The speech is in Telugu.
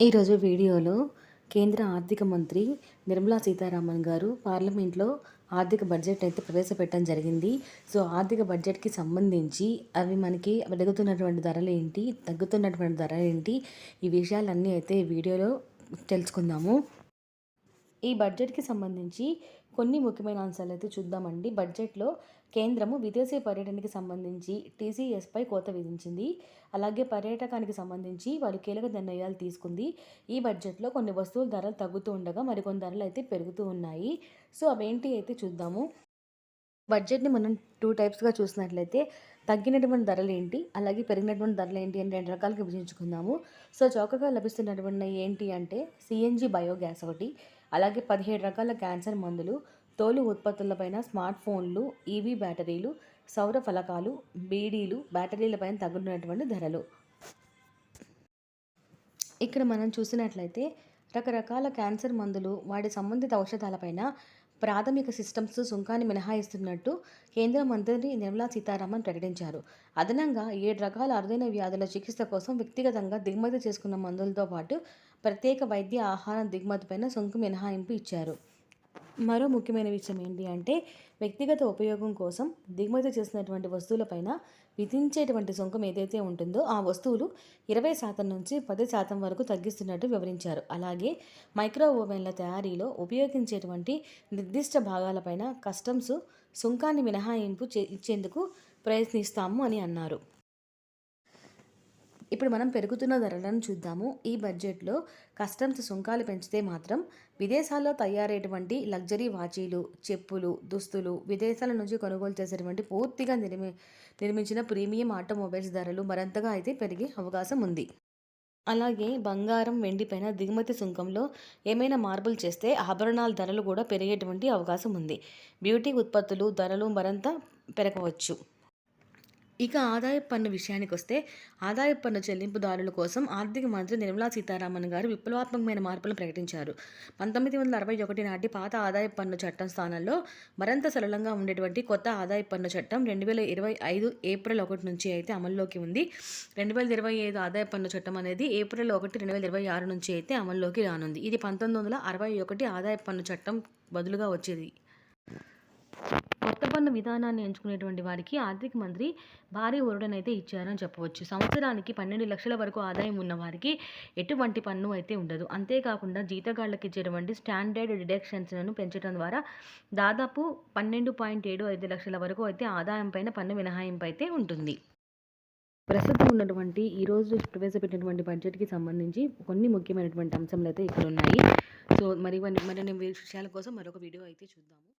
ఈరోజు వీడియోలో కేంద్ర ఆర్థిక మంత్రి నిర్మలా సీతారామన్ గారు పార్లమెంట్లో ఆర్థిక బడ్జెట్ అయితే ప్రవేశపెట్టడం జరిగింది. సో ఆర్థిక బడ్జెట్కి సంబంధించి అవి మనకి పెరుగుతున్నటువంటి ధరలు ఏంటి తగ్గుతున్నటువంటి ధరలు ఏంటి ఈ విషయాలన్నీ అయితే వీడియోలో తెలుసుకుందాము. ఈ బడ్జెట్కి సంబంధించి కొన్ని ముఖ్యమైన అంశాలు అయితే చూద్దామండి. బడ్జెట్లో కేంద్రము విదేశీ పర్యటనకి సంబంధించి టీసీఎస్పై కోత విధించింది. అలాగే పర్యాటకానికి సంబంధించి వారు కీలక నిర్ణయాలు తీసుకుంది. ఈ బడ్జెట్లో కొన్ని వస్తువుల ధరలు తగ్గుతూ ఉండగా మరికొన్ని ధరలు అయితే పెరుగుతూ ఉన్నాయి. సో అవేంటి అయితే చూద్దాము. బడ్జెట్ని మనం టూ టైప్స్గా చూసినట్లయితే తగ్గినటువంటి ధరలు ఏంటి? అలాగే పెరిగినటువంటి ధరలు ఏంటి అని రెండు రకాలుగా విభజించుకుందాము. సో చౌకగా లభిస్తున్నటువంటి ఏంటి అంటే సిఎన్జి బయోగ్యాస్ ఒకటి అలాగే పదిహేడు రకాల క్యాన్సర్ మందులు తోలు ఉత్పత్తులపైన స్మార్ట్ ఫోన్లు ఈవీ బ్యాటరీలు సౌర ఫలకాలు బీడీలు బ్యాటరీలపైన తగ్గుతున్నటువంటి ధరలు. ఇక్కడ మనం చూసినట్లయితే రకరకాల క్యాన్సర్ మందులు వాటి సంబంధిత ఔషధాలపైన ప్రాథమిక సిస్టమ్స్ సుంకాన్ని మినహాయిస్తున్నట్టు కేంద్ర మంత్రి నిర్మలా సీతారామన్ ప్రకటించారు. అదనంగా ఏడు రకాల అరుదైన వ్యాధుల చికిత్స కోసం వ్యక్తిగతంగా దిగుమతి చేసుకున్న మందులతో పాటు ప్రత్యేక వైద్య ఆహారం దిగుమతిపైన సుంకు మినహాయింపు ఇచ్చారు. మరో ముఖ్యమైన విషయం ఏంటి అంటే వ్యక్తిగత ఉపయోగం కోసం దిగుమతి చేసినటువంటి వస్తువులపైన విధించేటువంటి సుంకం ఏదైతే ఉంటుందో ఆ వస్తువులు ఇరవై శాతం నుంచి పది శాతం వరకు తగ్గిస్తున్నట్టు వివరించారు. అలాగే మైక్రో ఓవెన్ల తయారీలో ఉపయోగించేటువంటి నిర్దిష్ట భాగాలపైన కస్టమ్స్ సుంకాన్ని మినహాయింపు చే ఇచ్చేందుకు ప్రయత్నిస్తాము అని అన్నారు. ఇప్పుడు మనం పెరుగుతున్న ధరలను చూద్దాము. ఈ బడ్జెట్లో కస్టమ్స్ సుంకాలు పెంచితే మాత్రం విదేశాల్లో తయారయ్యేటువంటి లగ్జరీ వాచీలు చెప్పులు దుస్తులు విదేశాల నుంచి కొనుగోలు చేసేటువంటి పూర్తిగా నిర్మి నిర్మించిన ప్రీమియం ఆటోమొబైల్స్ ధరలు మరింతగా అయితే పెరిగే అవకాశం ఉంది. అలాగే బంగారం వెండిపైన దిగుమతి సుంకంలో ఏమైనా మార్పులు చేస్తే ఆభరణాల ధరలు కూడా పెరిగేటువంటి అవకాశం ఉంది. బ్యూటీ ఉత్పత్తులు ధరలు మరింత పెరగవచ్చు. ఇక ఆదాయ పన్ను విషయానికి వస్తే ఆదాయ పన్ను చెల్లింపుదారుల కోసం ఆర్థిక మంత్రి నిర్మలా సీతారామన్ గారు విప్లవాత్మకమైన మార్పులు ప్రకటించారు. పంతొమ్మిది వందల అరవై ఒకటి నాటి పాత ఆదాయ పన్ను చట్టం స్థానంలో మరింత సరళంగా ఉండేటువంటి కొత్త ఆదాయ పన్ను చట్టం రెండు వేల ఇరవై ఐదు ఏప్రిల్ ఒకటి నుంచి అయితే అమల్లోకి ఉంది. రెండు వేల ఇరవై ఐదు ఆదాయ పన్ను చట్టం అనేది ఏప్రిల్ ఒకటి రెండు వేల ఇరవై ఆరు నుంచి అయితే అమల్లోకి రానుంది. ఇది పంతొమ్మిది వందల అరవై ఒకటి ఆదాయ పన్ను చట్టం బదులుగా వచ్చేది. కొత్త పన్ను విధానాన్ని ఎంచుకునేటువంటి వారికి ఆర్థిక మంత్రి భారీ ఒరుడనైతే ఇచ్చారని చెప్పవచ్చు. సంవత్సరానికి పన్నెండు లక్షల వరకు ఆదాయం ఉన్న వారికి ఎటువంటి పన్ను అయితే ఉండదు. అంతేకాకుండా జీతగాళ్ళకి ఇచ్చేటువంటి స్టాండర్డ్ డిడక్షన్స్లను పెంచడం ద్వారా దాదాపు పన్నెండు పాయింట్ ఏడు ఐదు లక్షల వరకు అయితే ఆదాయం పైన పన్ను మినహాయింపు అయితే ఉంటుంది. ప్రస్తుతం ఉన్నటువంటి ఈరోజు ప్రవేశపెట్టినటువంటి బడ్జెట్కి సంబంధించి కొన్ని ముఖ్యమైనటువంటి అంశంలు అయితే ఇక్కడ ఉన్నాయి సో మరి మరిన్ని విషయాల కోసం మరొక వీడియో అయితే చూద్దాము.